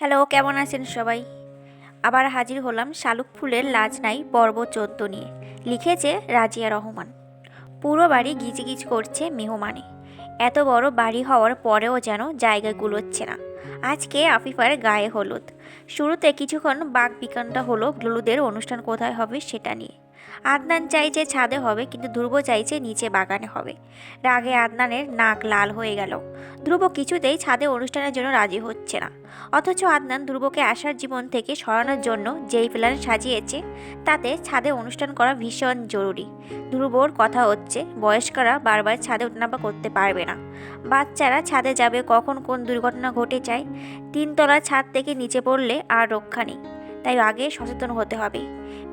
Hello, কেমন আছেন সবাই? আবার হাজির হলাম শালুক ফুলের লাজ নাই পর্ব চোদ্দ নিয়ে। লিখেছে রাজিয়া রহমান। পুরো বাড়ি গিজগিজ করছে মেহমানে। এত বড় বাড়ি হওয়ার পরেও যেন জায়গা গুলোচ্ছে না। আজকে আফিফার গায়ে হলুদ। শুরুতে কিছুক্ষণ বাঘ বিকানটা হলো হলুদের অনুষ্ঠান কোথায় হবে সেটা নিয়ে। আদনান চাইছে ছাদে হবে, কিন্তু ধ্রুব চাইছে নিচে বাগানে হবে। রাগে আদনানের নাক লাল হয়ে গেল। ধ্রুব কিছুতেই ছাদে অনুষ্ঠানের জন্য রাজি হচ্ছে না। অথচ আদনান ধ্রুবকে আসার জীবন থেকে সরানোর জন্য যেই প্ল্যান সাজিয়েছে, তাতে ছাদে অনুষ্ঠান করা ভীষণ জরুরি। ধ্রুবর কথা হচ্ছে, বয়স্করা বারবার ছাদে ওঠানামা করতে পারবে না। বাচ্চারা ছাদে যাবে কখন কোন দুর্ঘটনা ঘটে যায় তিনতলা ছাদ থেকে নিচে পড়লে আর রক্ষা নেই। তাই আগে সচেতন হতে হবে।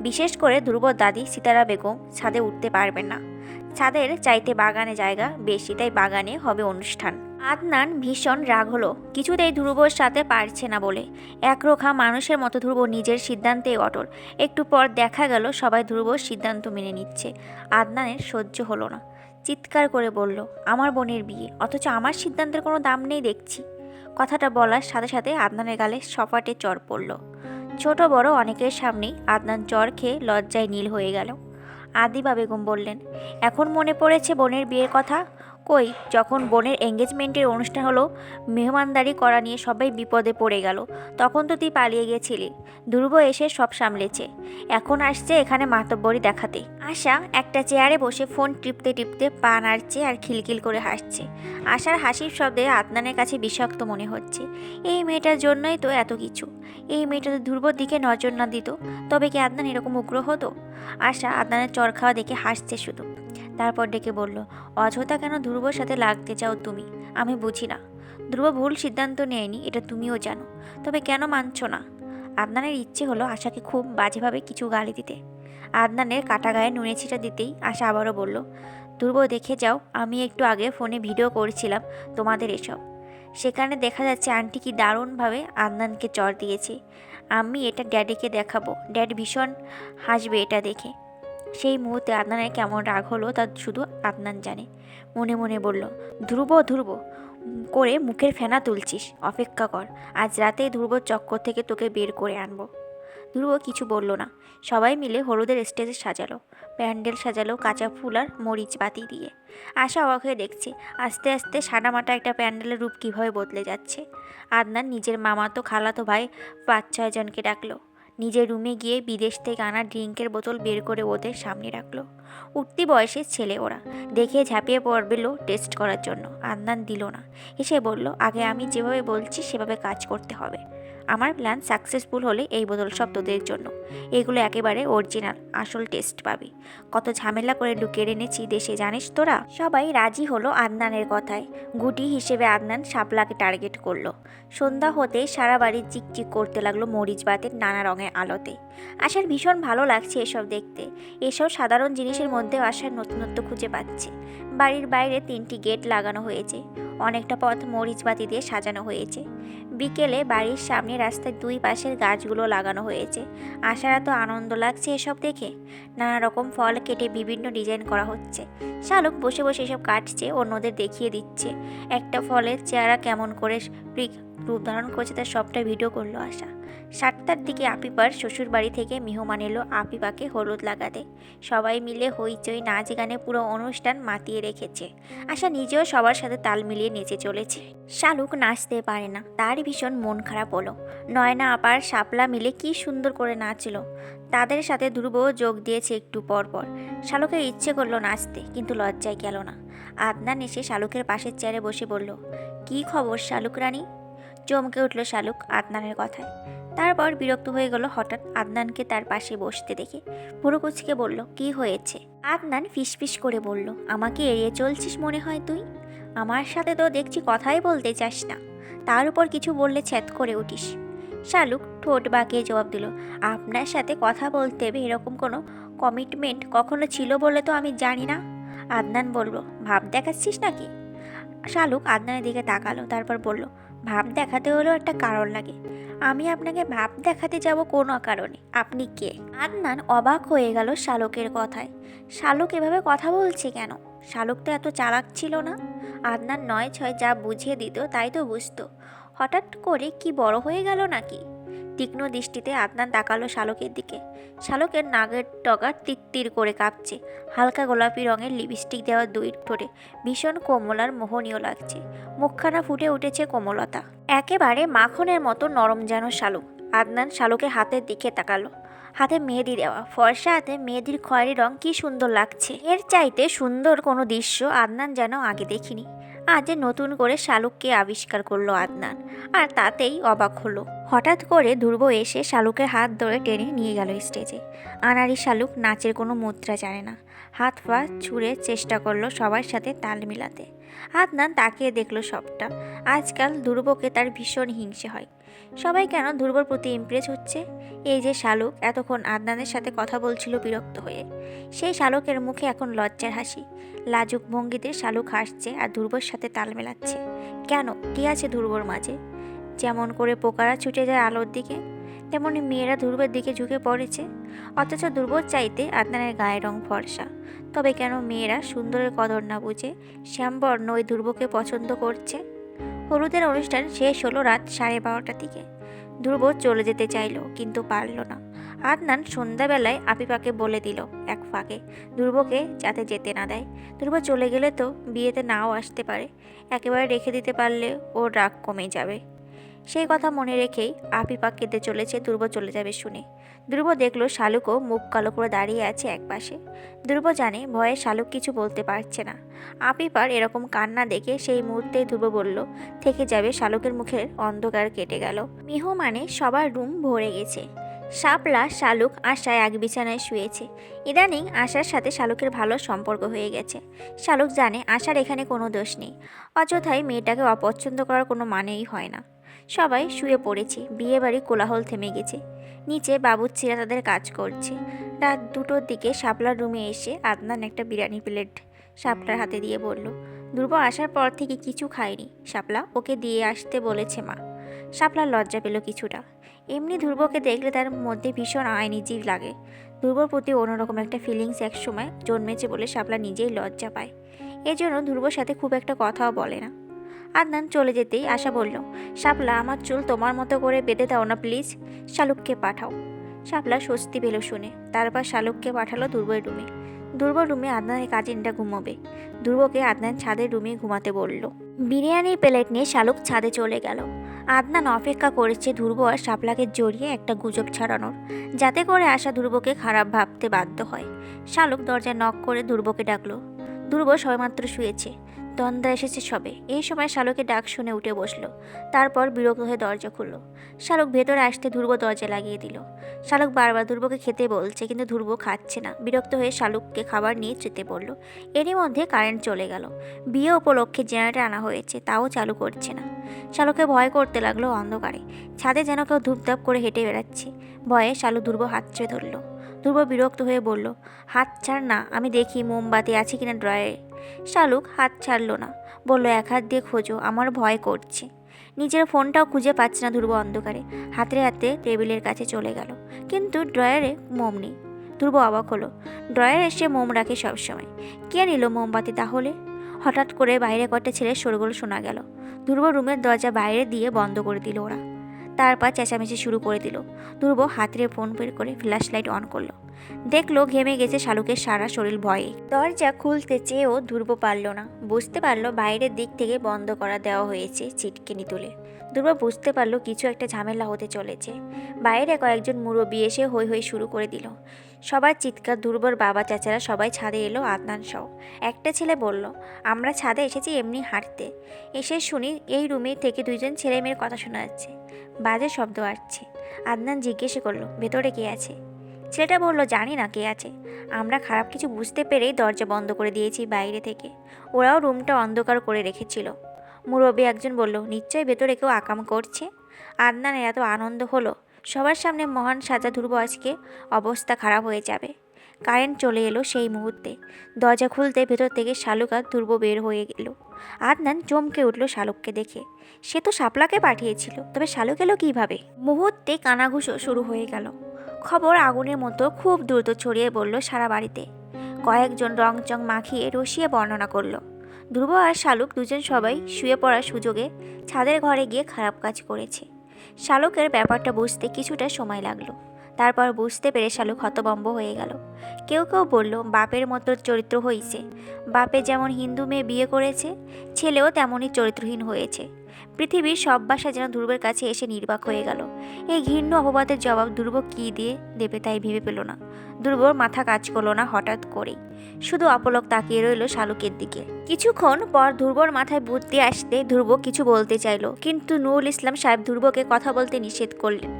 বিশেষ করে ধ্রুবর দাদি সীতারা বেগম ছাদে উঠতে পারবেন না। ছাদের চাইতে বাগানে জায়গা বেশি, তাই বাগানে হবে অনুষ্ঠান। আদনান ভীষণ রাগ হলো, কিছুতেই ধ্রুবর সাথে পারছে না বলে। একরোখা মানুষের মতো ধ্রুব নিজের সিদ্ধান্তে অটল। একটু পর দেখা গেল সবাই ধ্রুবর সিদ্ধান্ত মেনে নিচ্ছে। আদনানের সহ্য হলো না। চিৎকার করে বলল, আমার বোনের বিয়ে, অথচ আমার সিদ্ধান্তের কোনো দাম নেই দেখছি। কথাটা বলার সাথে সাথে আদনানের গালে সপাটে চর পড়ল। ছোট বড় অনেকের সামনেই আদনান জ্বর খেয়ে লজ্জায় নীল হয়ে গেল। আদিবা বেগম বললেন, এখন মনে পড়েছে বোনের বিয়ের কথা? কই? যখন বোনের এঙ্গেজমেন্টের অনুষ্ঠান হলো, মেহমানদারি করা নিয়ে সবাই বিপদে পড়ে গেল। তখন তো তুই পালিয়ে গেছিলি। ধ্রুব এসে সব সামলেছে। এখন আসছে এখানে মাতব্বরি দেখাতে। আশা একটা চেয়ারে বসে ফোন টিপতে টিপতে পা নাড়ছে আর খিলখিল করে হাসছে। আশার হাসির শব্দে আদনানের কাছে বিষাক্ত মনে হচ্ছে। এই মেয়েটার জন্যই তো এত কিছু। এই মেয়েটা তো ধ্রুবর দিকে নজর না দিত। তবে কি আদনান এরকম উগ্র হতো? আশা আদনানের চর খাওয়া দেখে হাসছে শুধু। তারপর ডেকে বলল, অযথা কেন ধ্রুবর সাথে লাগতে চাও তুমি? আমি বুঝি না। ধ্রুব ভুল সিদ্ধান্ত নেয়নি, এটা তুমিও জানো। তবে কেন মানছ না? আদনানের ইচ্ছে হলো আশাকে খুব বাজেভাবে কিছু গালি দিতে। আদনানের কাটা গায়ে নুনে ছিটা দিতেই আশা আবারও বলল, ধ্রুব, দেখে যাও, আমি একটু আগে ফোনে ভিডিও করছিলাম তোমাদের এসব। সেখানে দেখা যাচ্ছে আন্টি কি দারুণভাবে আদনানকে চর দিয়েছে। আমি এটা ড্যাডিকে দেখাবো। ড্যাড ভীষণ হাসবে এটা দেখে। সেই মুহূর্তে আদনানের কেমন রাগ হলো তা শুধু আদনান জানে। মনে মনে বলল, ধ্রুব ধ্রুব, করে মুখের ফেনা তুলছিস, অপেক্ষা কর, আজ রাতেই ধ্রুব চক্কর থেকে তোকে বের করে আনব। ধ্রুব কিছু বলল না, সবাই মিলে হলুদের স্টেজে সাজালো, প্যান্ডেল সাজালো কাঁচা ফুল আর মরিচ বাতি দিয়ে। আশা অবাক হয়ে দেখছে, আস্তে আস্তে সাদামাটা একটা প্যান্ডেলের রূপ কীভাবে বদলে যাচ্ছে। আদনান নিজের মামাতো খালাতো ভাই পাঁচ ছয় জনকে ডাকলো নিজের রুমে গিয়ে বিদেশ থেকে আনা ড্রিঙ্কের বোতল বের করে ওদের সামনে রাখল। উঠতি বয়সের ছেলে ওরা। দেখে ঝাঁপিয়ে পড়বেলো টেস্ট করার জন্য। আন্দান দিল না। এসে বলল, আগে আমি যেভাবে বলছি, সেভাবে কাজ করতে হবে। আমার প্ল্যান সাকসেসফুল হলে এই বোতল সব তোদের জন্য। এগুলো একেবারে অরিজিনাল, আসল টেস্ট পাবি। কত ঝামেলা করে লুকিয়ে এনেছি দেশে, জানিস তোরা? সবাই রাজি হলো আদনানের কথায়। গুটি হিসেবে আদনান শাপলাকে টার্গেট করল। সন্ধ্যা হতে সারা বাড়ি চিকচিক করতে লাগল মরিচ বাতের নানা রঙের আলোতে। আশার ভীষণ ভালো লাগছে এসব দেখতে। এসব সাধারণ জিনিসের মধ্যেও আশার নতুনত্ব খুঁজে পাচ্ছে। বাড়ির বাইরে তিনটি গেট লাগানো হয়েছে। অনেকটা পথ মরিচ বাতি দিয়ে সাজানো হয়েছে। বিকেলে বাড়ির সামনে রাস্তার দুই পাশের গাছগুলো লাগানো হয়েছে। আশার এত আনন্দ লাগছে এসব দেখে। নানা রকম ফল কেটে বিভিন্ন ডিজাইন করা হচ্ছে। শালুক বসে বসে এসব কাটছে, অন্যদের দেখিয়ে দিচ্ছে। একটা ফলের চেহারা কেমন করে রূপ ধারণ করছে তার সবটা ভিডিও করল আশা। সাতটার দিকে আপিপার শ্বশুর বাড়ি থেকে মেহমান এলো আপিপাকে হলুদ লাগাতে। সবাই মিলে হইচই নাচ গানে পুরো অনুষ্ঠান মাতিয়ে রেখেছে। আশা নিজেও সবার সাথে তাল মিলিয়ে নেচে চলেছে। শালুক নাচতে পারে না, তার ভীষণ মন খারাপ হলো। নয়না, আপার, শাপলা মিলে কি সুন্দর করে নাচলো। তাদের সাথে ধ্রুবও যোগ দিয়েছে একটু পর পর। শালুকের ইচ্ছে করল নাচতে, কিন্তু লজ্জায় গেল না। আদনান এসে শালুকের পাশের চেয়ারে বসে বলল, কি খবর শালুক রানী? চমকে উঠল শালুক আদনানের কথায়। তারপর বিরক্ত হয়ে গেল হঠাৎ আদনানকে তার পাশে বসতে দেখে। পুরো কুচকে বলল, কি হয়েছে? আদনান ফিসফিস করে বলল, আমাকে এড়িয়ে চলছিস মনে হয় তুই? আমার সাথে তো দেখছি কথাই বলতে চাস না। তার উপর কিছু বললে ছ্যাদ করে উঠিস। শালুক ঠোঁট বাঁকিয়ে জবাব দিল, আপনার সাথে কথা বলতে হবে এরকম কোনো কমিটমেন্ট কখনো ছিল বলে তো আমি জানি না। আদনান বলল, ভাব দেখাচ্ছিস নাকি? শালুক আদনানের দিকে তাকালো, তারপর বলল ভাব দেখাতে হলেও একটা কারণ লাগে। আমি আপনাকে ভাব দেখাতে যাব কোনো কারণে। আপনি কে? আদনান অবাক হয়ে গেল শালকের কথায়। শালক এভাবে কথা বলছে কেন? শালক তো এত চালাক ছিল না। আদনান নয় ছয় যা বুঝিয়ে দিত তাই তো বুঝতো। হঠাৎ করে কি বড় হয়ে গেল নাকি? তীক্ষ্ণ দৃষ্টিতে আদনান তাকালো শালকের দিকে। শালকের নাগের টগা তিত্তির করে কাঁপছে। হালকা গোলাপি রঙের লিপস্টিক দেওয়া দুই ঠোঁটে ভীষণ কোমল আর মোহনীয় লাগছে। মুখখানা ফুটে উঠেছে কোমলতা। একেবারে মাখনের মতো নরম যেন শালুক। আদনান শালুকের হাতের দিকে তাকালো। হাতে মেহেদি দেওয়া। ফর্সা হাতে মেহেদির খয়েরি রং কি সুন্দর লাগছে। এর চাইতে সুন্দর কোনো দৃশ্য আদনান যেন আগে দেখিনি। আজ নতুন করে শালুককে আবিষ্কার করল আদনান। আর তাতেই অবাক হলো। হঠাৎ করে ধ্রুব এসে শালুকের হাত ধরে টেনে নিয়ে গেল স্টেজে। আনারি শালুক নাচের কোনো মুদ্রা জানে না। হাত পা ছুঁড়ে চেষ্টা করল সবার সাথে তাল মিলাতে। আদনান তাকিয়ে দেখল সবটা। আজকাল ধ্রুবকে তার ভীষণ হিংসে হয়। সবাই কেন ধ্রুবর প্রতি ইমপ্রেস হচ্ছে? এই যে শালুক এতক্ষণ আদনানের সাথে কথা বলছিল বিরক্ত হয়ে। সেই শালুকের মুখে এখন লজ্জার হাসি। লাজুক ভঙ্গিতে শালুক হাসছে আর ধ্রুবর সাথে তাল মেলাচ্ছে। কেন? কি আছে ধ্রুবর মাঝে? যেমন করে পোকারা ছুটে যায় আলোর দিকে, তেমনি মেয়েরা ধ্রুবের দিকে ঝুঁকে পড়েছে। অথচ ধ্রুবর চাইতে আদনানের গায়ের রং ফর্সা। তবে কেন মেয়েরা সুন্দরের কদর না বুঝে শ্যামবর্ণ ওই ধ্রুবকে পছন্দ করছে? হলুদের অনুষ্ঠান শেষ হলো রাত সাড়ে বারোটার দিকে। ধ্রুব চলে যেতে চাইলো, কিন্তু পারল না। আদনান সন্ধ্যাবেলায় আপিপাকে বলে দিল এক ফাঁকে, ধ্রুবকে যাতে যেতে না দেয়। ধ্রুব চলে গেলে তো বিয়েতে নাও আসতে পারে, একেবারে রেখে দিতে পারলে ওর রাগ কমে যাবে। সেই কথা মনে রেখেই আপিপা কেঁদে চলেছে, ধ্রুব চলে যাবে শুনে। ধ্রুব দেখল শালুকও মুখ কালো করে দাঁড়িয়ে আছে একপাশে। ধ্রুব জানে ভয়ে শালুক কিছু বলতে পারছে না। আপিপার এরকম কান্না দেখে সেই মুহূর্তেই ধ্রুব বলল, থেকে যাবে শালুকের মুখের অন্ধকার কেটে গেল। মিহ মানে সবার রুম ভরে গেছে। শাপলা, শালুক, আশায় এক বিছানায় শুয়েছে। ইদানিং আশার সাথে শালুকের ভালো সম্পর্ক হয়ে গেছে। শালুক জানে আশার এখানে কোনো দোষ নেই। অযথায় মেয়েটাকে অপছন্দ করার কোনো মানেই হয় না। সবাই শুয়ে পড়েছে। বিয়ে বাড়ি কোলাহল থেমে গেছে। নিচে বাবুচ্চিরা তাদের কাজ করছে। রাত দুটোর দিকে শাপলার রুমে এসে আদনান একটা বিরিয়ানি প্লেট শাপলার হাতে দিয়ে বলল, ধ্রুব আসার পর থেকে কিছু খায়নি। শাপলা, ওকে দিয়ে আসতে বলেছে মা। শাপলার লজ্জা পেল কিছুটা। এমনি ধ্রুবকে দেখলে তার মধ্যে ভীষণ আইনিজি লাগে। ধ্রুবর প্রতি অন্যরকম একটা ফিলিংস একসময় জন্মেছে বলে শাপলা নিজেই লজ্জা পায়। এজন্য ধ্রুবর সাথে খুব একটা কথাও বলে না। আদনান চলে যেতেই আশা বলল, শাপলা, আমার চুল তোমার মতো করে বেঁধে দাও না প্লিজ। শালুককে পাঠাও। শাপলা স্বস্তি পেল শুনে। তারপর শালুককে পাঠালো দুর্বর রুমে। দুর্বল রুমে আদনানের কাজিনটা ঘুমোবে। দুর্বকে আদনান ছাদের রুমে ঘুমাতে বলল। বিরিয়ানির প্লেট নিয়ে শালুক ছাদে চলে গেল। আদনান অপেক্ষা করেছে ধ্রুব আর শাপলাকে জড়িয়ে একটা গুজব ছড়ানোর, যাতে করে আশা ধ্রুবকে খারাপ ভাবতে বাধ্য হয়। শালুক দরজা নক করে ধ্রুবকে ডাকলো। ধ্রুব সবেমাত্র শুয়েছে। তন্দা এসেছে সবে। এই সময় শালুকের ডাক শুনে উঠে বসল। তারপর বিরক্ত হয়ে দরজা খুললো। শালুক ভেতরে আসতে ধ্রুব দরজা লাগিয়ে দিল। শালুক বারবার ধ্রুবকে খেতে বলছে, কিন্তু ধ্রুব খাচ্ছে না। বিরক্ত হয়ে শালুককে খাবার নিয়ে যেতে বলল। এরই মধ্যে কারেন্ট চলে গেল। বিয়ে উপলক্ষে জেনারেটর আনা হয়েছে, তাও চালু করছে না। শালুকে ভয় করতে লাগল অন্ধকারে। ছাদে যেন কেউ ধূপধাপ করে হেঁটে বেড়াচ্ছে। ভয়ে শালু ধ্রুব হাত চেয়ে ধরলো। ধ্রুব বিরক্ত হয়ে বলল, হাত ছাড় না, আমি দেখি মোমবাতি আছে কিনা ড্রয়ারে। শালুক হাত ছাড়লো না। বলল, এক হাত দিয়ে খোঁজো, আমার ভয় করছে। নিজের ফোনটাও খুঁজে পাচ্ছে না ধ্রুব অন্ধকারে। হাতে হাতে টেবিলের কাছে চলে গেল। কিন্তু ড্রয়ারে মোম নেই। ধ্রুব অবাক হলো। ড্রয়ারে এসে মোম রাখে সবসময়। কে নিল মোমবাতি তাহলে? হঠাৎ করে বাইরে কটা ছেলের শোরগোল শোনা গেল। ধ্রুব রুমের দরজা বাইরে দিয়ে বন্ধ করে দিল ওরা। তারপর চেঁচামেচি শুরু করে দিল। ধ্রুব হাতের ফোন বের করে ফ্ল্যাশ লাইট অন করল। দেখল ঘেমে গেছে শালুকের সারা শরীর ভয়ে। দরজা খুলতে চেয়েও ধ্রুব পারল না। বুঝতে পারল বাইরের দিক থেকে বন্ধ করা দেওয়া হয়েছে ছিটকিনি তুলে। ধ্রুব বুঝতে পারল কিছু একটা ঝামেলা হতে চলেছে। বাইরে কয়েকজন মুরব্বী এসে হই হই শুরু করে দিল। সবার চিৎকার, ধ্রুবর বাবা চাচারা সবাই ছাদে এলো আদনান সহ। একটা ছেলে বলল, আমরা ছাদে এসেছি এমনি হাঁটতে। এসে শুনি এই রুমে থেকে দুইজন ছেলে মেয়ের কথা শোনা যাচ্ছে। বাজে শব্দ আসছে। আদনান জিজ্ঞেস করল, ভেতরে কে আছে? ছেলেটা বলল জানি না কে আছে। আমরা খারাপ কিছু বুঝতে পেরেই দরজা বন্ধ করে দিয়েছি বাইরে থেকে। ওরাও রুমটা অন্ধকার করে রেখেছিল। মুরব্বী একজন বলল, নিশ্চয়ই ভেতরে কেউ আকাম করছে? আদনানের এত আনন্দ হলো। সবার সামনে মহান সাজা ধ্রুব আজকে অবস্থা খারাপ হয়ে যাবে। কারেন্ট চলে এলো সেই মুহূর্তে। দরজা খুলতে ভেতর থেকে শালুক আর ধ্রুব বের হয়ে গেল। আদনান চমকে উঠল শালুককে দেখে। সে তো শাপলাকে পাঠিয়েছিল, তবে শালুক এলো কীভাবে? মুহূর্তে কানাঘুষো শুরু হয়ে গেল। খবর আগুনের মতো খুব দ্রুত ছড়িয়ে পড়ল সারা বাড়িতে। কয়েকজন রংচং মাখিয়ে রসিয়ে বর্ণনা করল, ধ্রুব আর শালুক দুজন সবাই শুয়ে পড়ার সুযোগে ছাদের ঘরে গিয়ে খারাপ কাজ করেছে। শালুকের ব্যাপারটা বুঝতে কিছুটা সময় লাগল। তারপর বুঝতে পেরে শালুক হতবম্ব হয়ে গেল। কেউ কেউ বলল, বাপের মতো চরিত্র হয়েছে বাপে যেমন হিন্দু মেয়ে বিয়ে করেছে, ছেলেও তেমনই চরিত্রহীন হয়েছে। পৃথিবীর সব বাসা যেন ধ্রুবের কাছে এসে নির্বাক হয়ে গেল। এই ঘৃণ্য অপবাদের জবাব ধ্রুব কী দিয়ে দেবে তাই ভেবে পেল না। ধ্রুবর মাথা কাজ করল না হঠাৎ করেই। শুধু অপলক তাকিয়ে রইল শালুকের দিকে। কিছুক্ষণ পর ধ্রুবর মাথায় বুদ্ধি আসতে ধ্রুব কিছু বলতে চাইলো, কিন্তু নুরুল ইসলাম সাহেব ধ্রুবকে কথা বলতে নিষেধ করলেন।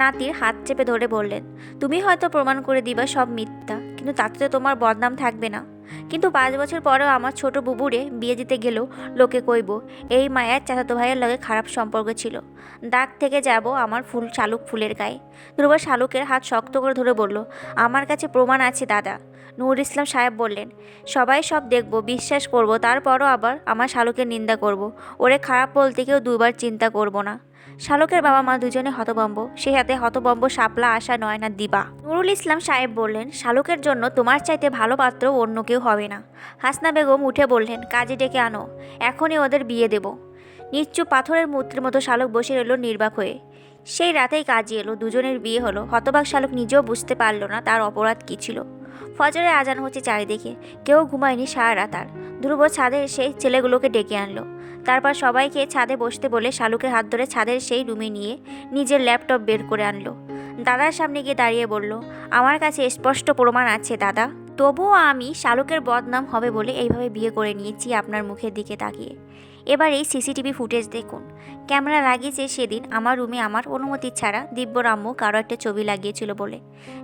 নাতির হাত চেপে ধরে বললেন, তুমি হয়তো প্রমাণ করে দিবা সব মিথ্যা। কিন্তু তাতে তো তোমার বদনাম থাকবে না। কিন্তু পাঁচ বছর পরেও আমার ছোট বুবুরে বিয়ে দিতে গেলেও লোকে কইব, এই মায়ের চাচাতো ভাইয়ের লগে খারাপ সম্পর্ক ছিল। দাগ থেকে যাব আমার ফুল শালুক ফুলের গায়ে। ধ্রুব শালুকের হাত শক্ত করে ধরে বলল, আমার কাছে প্রমাণ আছে, দাদা। নূর ইসলাম সাহেব বললেন, সবাই সব দেখব, বিশ্বাস করব, তারপরও আবার আমার শালুকের নিন্দা করব। ওরে খারাপ বলতে কেউ দুবার চিন্তা করব না। শালকের বাবা মা দুজনে হতবম্ব। সে হাতে হতবম্ব শাপলা, আশা নয় না দিবা। নুরুল ইসলাম সাহেব বললেন, শালুকের জন্য তোমার চাইতে ভালো পাত্র অন্য কেউ হবে না। হাসনা বেগম উঠে বললেন, কাজে ডেকে আনো, এখনই ওদের বিয়ে দেব। নিশ্চু পাথরের মূর্তির মতো শালক বসে রইল নির্বাক হয়ে। সেই রাতেই কাজে এলো, দুজনের বিয়ে হলো। হতবাক শালক নিজেও বুঝতে পারল না তার অপরাধ কী ছিল। ফজরে আজান হচ্ছে চারিদিকে, কেউ ঘুমায়নি সারা রাত আর। ধ্রুব ছাদে এসে ছেলেগুলোকে ডেকে আনলো। তারপর সবাইকে ছাদে বসতে বলে শালুকের হাত ধরে ছাদের সেই রুমে নিয়ে নিজের ল্যাপটপ বের করে আনলো। দাদার সামনে গিয়ে দাঁড়িয়ে বলল, আমার কাছে স্পষ্ট প্রমাণ আছে, দাদা। তবুও আমি শালুকের বদনাম হবে বলে এইভাবে বিয়ে করে নিয়েছি আপনার মুখের দিকে তাকিয়ে। এবার এই সিসিটিভি ফুটেজ দেখুন। ক্যামেরা লাগিয়েছে সেদিন আমার রুমে আমার অনুমতি ছাড়া দিব্যরাম্য কারও একটা ছবি লাগিয়েছিল বলে।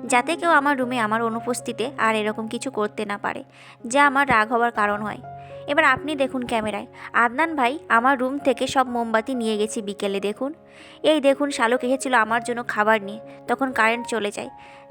যাতে কেউ আমার রুমে আমার অনুপস্থিতিতে আর এরকম কিছু করতে না পারে, যা আমার রাগ হওয়ার কারণ হয়। এবার আপনি দেখুন ক্যামেরায়। আদনান ভাই, আমার রুম থেকে সব মোমবাতি নিয়ে গেছি বিকেলে দেখুন। এই দেখুন, শালক এসেছিল আমার জন্য খাবার নিয়ে। তখন কারেন্ট চলে যায়।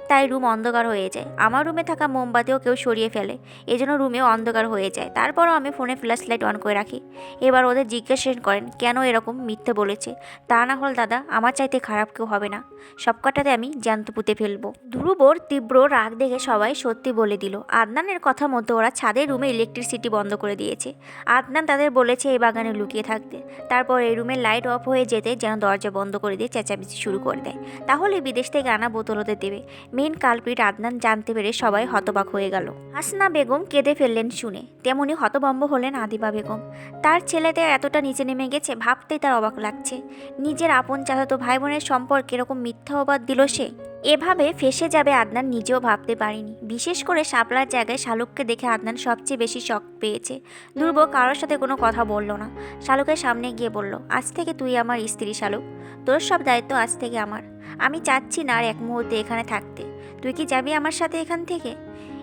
তাই রুম অন্ধকার হয়ে যায়। আমার রুমে থাকা মোমবাতিও কেউ সরিয়ে ফেলে। এজন্য রুমেও অন্ধকার হয়ে যায়। তারপরও আমি ফোনে ফ্ল্যাশ লাইট অন করে রাখি। এবার ওদের জিজ্ঞেস করেন, কেন এরকম মিথ্যে বলেছে? তা না হল দাদা, আমার চাইতে খারাপ কেউ হবে না। সবকটাতে আমি জ্যান্ত পুঁতে ফেলব। ধ্রুবর তীব্র রাগ দেখে সবাই সত্যি বলে দিল, আদনানের কথা মতো ওরা ছাদের রুমে ইলেকট্রিসিটি বন্ধ করে দিয়েছে। আদনান তাদের বলেছে এই বাগানে লুকিয়ে থাকতে। তারপর এই রুমের লাইট অফ হয়ে যেতে যেন দরজা বন্ধ করে দিয়ে চেঁচামেচি শুরু করে দেয়। তাহলে বিদেশ থেকে আনা বোতল হতে দেবে। মেন কালপিট আদনান জানতে পেরে সবাই হতবাক হয়ে গেল। হাসনা বেগম কেঁদে ফেললেন শুনে। তেমনি হতবম্ব হলেন আদিবা বেগম। তার ছেলেদের এতটা নিচে নেমে গেছে, ভাবতেই তার অবাক লাগছে। নিজের আপন চাচাতো ভাই বোনের সম্পর্কে এরকম মিথ্যা অবাদ দিল সে? এভাবে ফেসে যাবে আদনান নিজেও ভাবতে পারেনি। বিশেষ করে শাপলার জায়গায় শালুককে দেখে আদনান সবচেয়ে বেশি শখ পেয়েছে। ধ্রুব কারোর সাথে কোনো কথা বলল না। শালুকের সামনে গিয়ে বলল, আজ থেকে তুই আমার স্ত্রী শালুক। তোর সব দায়িত্ব আজ থেকে আমার। আমি চাচ্ছি না আর এক মুহূর্তে এখানে থাকতে। তুই কি যাবি আমার সাথে এখান থেকে?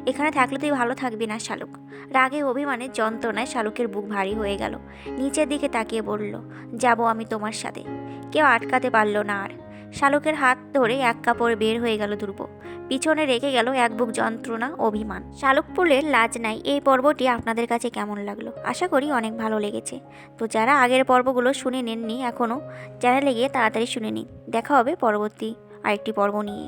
এখানে থাকলে তুই ভালো থাকবি না, শালুক। রাগে অভিমানে যন্ত্রণায় শালুকের বুক ভারী হয়ে গেল। নিচের দিকে তাকিয়ে বলল, যাব আমি তোমার সাথে। কেউ আটকাতে পারল না আর। শালুকের হাত ধরে এক কাপড়ে বের হয়ে গেল ধ্রুব। পিছনে রেখে গেল এক বুক যন্ত্রণা, অভিমান। শালুকপুরের লাজ নাই, এই পর্বটি আপনাদের কাছে কেমন লাগল? আশা করি অনেক ভালো লেগেছে। তো যারা আগের পর্বগুলো শুনে নেননি এখনও চ্যানেলে গিয়ে তাড়াতাড়ি শুনে নিন। দেখা হবে পরবর্তী আরেকটি পর্ব নিয়ে।